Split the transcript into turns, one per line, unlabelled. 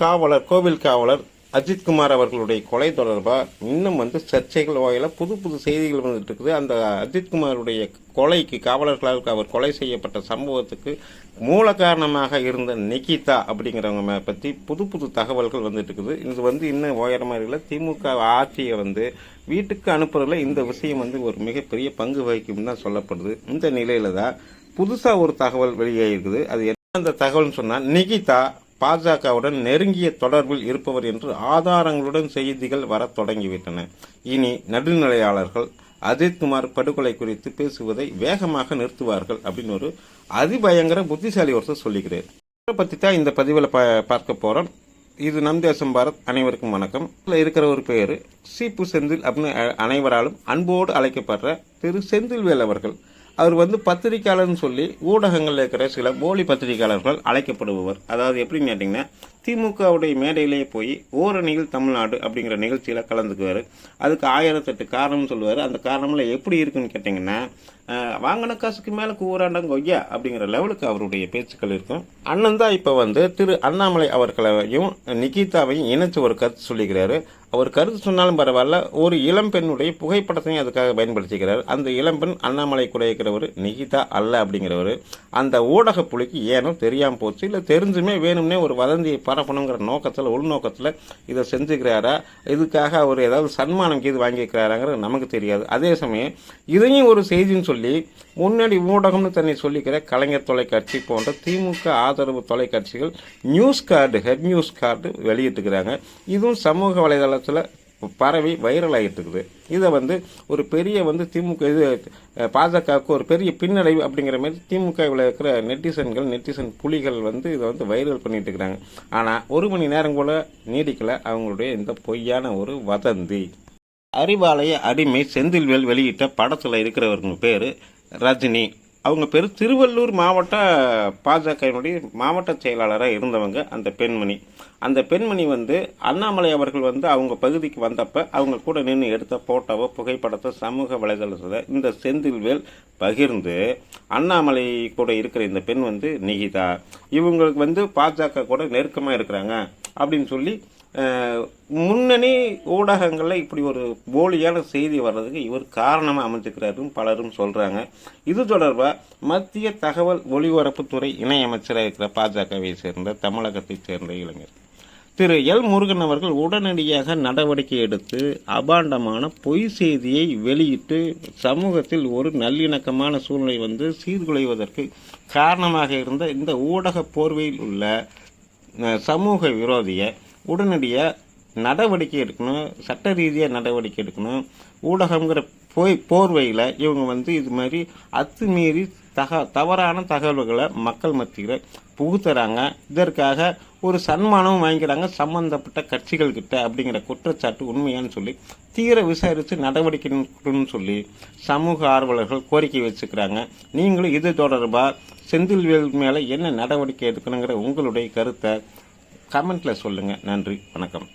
காவலர் கோவில் காவலர் அஜித்குமார் அவர்களுடைய கொலை தொடர்பாக இன்னும் வந்து சர்ச்சைகள் வகையில் புது புது செய்திகள் வந்துட்டு இருக்குது அந்த அஜித்குமாருடைய கொலைக்கு காவலர்களால் அவர் கொலை செய்யப்பட்ட சம்பவத்துக்கு மூல காரணமாக இருந்த நிகிதா அப்படிங்கிறவங்க பற்றி புது புது தகவல்கள் வந்துட்டு இருக்குது இது வந்து இன்னும் உயரமாக இருக்கல. திமுக ஆட்சியை வந்து வீட்டுக்கு அனுப்புறதுல இந்த விஷயம் வந்து ஒரு மிகப்பெரிய பங்கு வகிக்கும் தான் சொல்லப்படுது. இந்த நிலையில தான் புதுசாக ஒரு தகவல் வெளியாகிருக்குது அது என்ன அந்த தகவல்னு சொன்னால் நிகிதா பாஜகவுடன் நெருங்கிய தொடர்பில் இருப்பவர் என்று ஆதாரங்களுடன் செய்திகள் வரத் தொடங்கிவிட்டன. இனி நடுநிலையாளர்கள் அஜித்குமார் படுகொலை குறித்து பேசுவதை வேகமாக நிறுத்துவார்கள் அப்படின்னு ஒரு அதிபயங்கர புத்திசாலி ஒருத்தர் சொல்லிக்கிறார். இதை பற்றி தான் இந்த பதிவில் பா பார்க்க போகிறோம் இது நம் தேசம் பாரத் அனைவருக்கும் வணக்கம். இதுல இருக்கிற ஒரு பெயர் சீப்பு செந்தில் அப்படின்னு அனைவராலும் அன்போடு அழைக்கப்படுற திரு. செந்தில்வேல் அவர்கள். அவர் வந்து பத்திரிக்கையாளர்னு சொல்லி ஊடகங்களில் இருக்கிற சில போலி பத்திரிகையாளர்கள் அழைக்கப்படுபவர். அதாவது எப்படின்னு கேட்டிங்கன்னா திமுகவுடைய மேடையிலேயே போய் ஓரணியில் தமிழ்நாடு அப்படிங்கிற நிகழ்ச்சியில் கலந்துக்குவார். அதுக்கு ஆயிரத்தெட்டு காரணம் சொல்லுவார். அந்த காரணம்ல எப்படி இருக்குன்னு கேட்டிங்கன்னா வாங்கின காசுக்கு மேலே கூறாண்டாங்க கொய்யா அப்படிங்கிற லெவலுக்கு அவருடைய பேச்சுக்கள் இருக்கும். அண்ணன் தான் இப்போ வந்து திரு அண்ணாமலை அவர்களையும் நிகிதாவையும் இணைச்சு ஒரு கருத்து சொல்லிக்கிறாரு. அவர் கருத்து சொன்னாலும் பரவாயில்ல ஒரு இளம் பெண்ணுடைய புகைப்படத்தையும் அதுக்காக பயன்படுத்திக்கிறார். அந்த இளம்பெண் அண்ணாமலை கூட இருக்கிறவர் நிகிதா அல்ல அப்படிங்கிறவர். அந்த ஊடக புலிக்கு ஏனோ தெரியாமல் போச்சு இல்லை தெரிஞ்சுமே வேணும்னே ஒரு வதந்தியை பரப்பணுங்கிற நோக்கத்தில் உள்நோக்கத்தில் இதை செஞ்சுக்கிறாரா? இதுக்காக அவர் ஏதாவது சன்மானம் கீது வாங்கியிருக்கிறாராங்கிறது நமக்கு தெரியாது. அதே சமயம் இதையும் ஒரு செய்தின்னு சொல்லி முன்னாடி ஊடகம்னு தன்னை சொல்லிக்கிற கலைஞர் தொலைக்காட்சி போன்ற திமுக ஆதரவு தொலைக்காட்சிகள் news card head news card வெளியிட்டுக்கிறாங்க. இதுவும் சமூக வலைதளத்தில் பரவி வைரல் ஆகிட்டு இருக்குது இதை வந்து ஒரு பெரிய வந்து திமுக இது பாஜகவுக்கு ஒரு பெரிய பின்னடைவு அப்படிங்கிற மாதிரி திமுகவில் இருக்கிற நெட்டிசன்கள் நெட்டிசன் புலிகள் வந்து இதை வந்து வைரல் பண்ணிட்டு இருக்கிறாங்க. ஆனால் ஒரு மணி நேரம் கூட நீடிக்கல அவங்களுடைய இந்த பொய்யான ஒரு வதந்தி. அறிவாலய அடிமை செந்தில்வேல் வெளியிட்ட படத்தில் இருக்கிறவருங்க பேர் ரஜினி. அவங்க பேர் திருவள்ளூர் மாவட்ட பாஜகவினுடைய மாவட்ட செயலாளராக இருந்தவங்க அந்த பெண்மணி. அந்த பெண்மணி வந்து அண்ணாமலை அவர்கள் வந்து அவங்க பகுதிக்கு வந்தப்போ அவங்க கூட நின்று எடுத்த ஃபோட்டோவோ புகைப்படத்தை சமூக வலைதளத்தில் இந்த செந்தில்வேல் பகிர்ந்து அண்ணாமலை கூட இருக்கிற இந்த பெண் வந்து நிகிதா. இவங்களுக்கு வந்து பாஜக கூட நெருக்கமாக இருக்கிறாங்க அப்படின்னு சொல்லி முன்னணி ஊடகங்களில் இப்படி ஒரு போலியான செய்தி வர்றதுக்கு இவர் காரணமாக அமைஞ்சுக்கிறாருன்னு பலரும் சொல்கிறாங்க இது தொடர்பாக மத்திய தகவல் ஒலிபரப்புத்துறை இணையமைச்சராக இருக்கிற பாஜகவை சேர்ந்த தமிழகத்தைச் சேர்ந்த இளைஞர். திரு எல் முருகன் அவர்கள் உடனடியாக நடவடிக்கை எடுத்து அபாண்டமான பொய் செய்தியை வெளியிட்டு சமூகத்தில் ஒரு நல்லிணக்கமான சூழ்நிலை வந்து சீர்குலைவதற்கு காரணமாக இருந்த இந்த ஊடக போர்வையில் உள்ள சமூக விரோதியை உடனடியாக நடவடிக்கை எடுக்கணும் சட்ட ரீதியாக நடவடிக்கை எடுக்கணும். ஊடகங்கிற போய் போர்வையில் இவங்க வந்து இது மாதிரி அத்துமீறி தக தவறான தகவல்களை மக்கள் மத்தியில் புகுத்துறாங்க. இதற்காக ஒரு சன்மானமும் வாங்கிக்கிறாங்க சம்பந்தப்பட்ட கட்சிகள் கிட்ட அப்படிங்கிற குற்றச்சாட்டு உண்மையான்னு சொல்லி தீர விசாரித்து நடவடிக்கை சொல்லி சமூக ஆர்வலர்கள் கோரிக்கை வச்சுக்கிறாங்க. நீங்களும் இது தொடர்பாக செந்தில்வேல் மேலே என்ன நடவடிக்கை எடுக்கணுங்கிற உங்களுடைய கருத்தை கமெண்ட்டில் சொல்லுங்கள் நன்றி. வணக்கம்.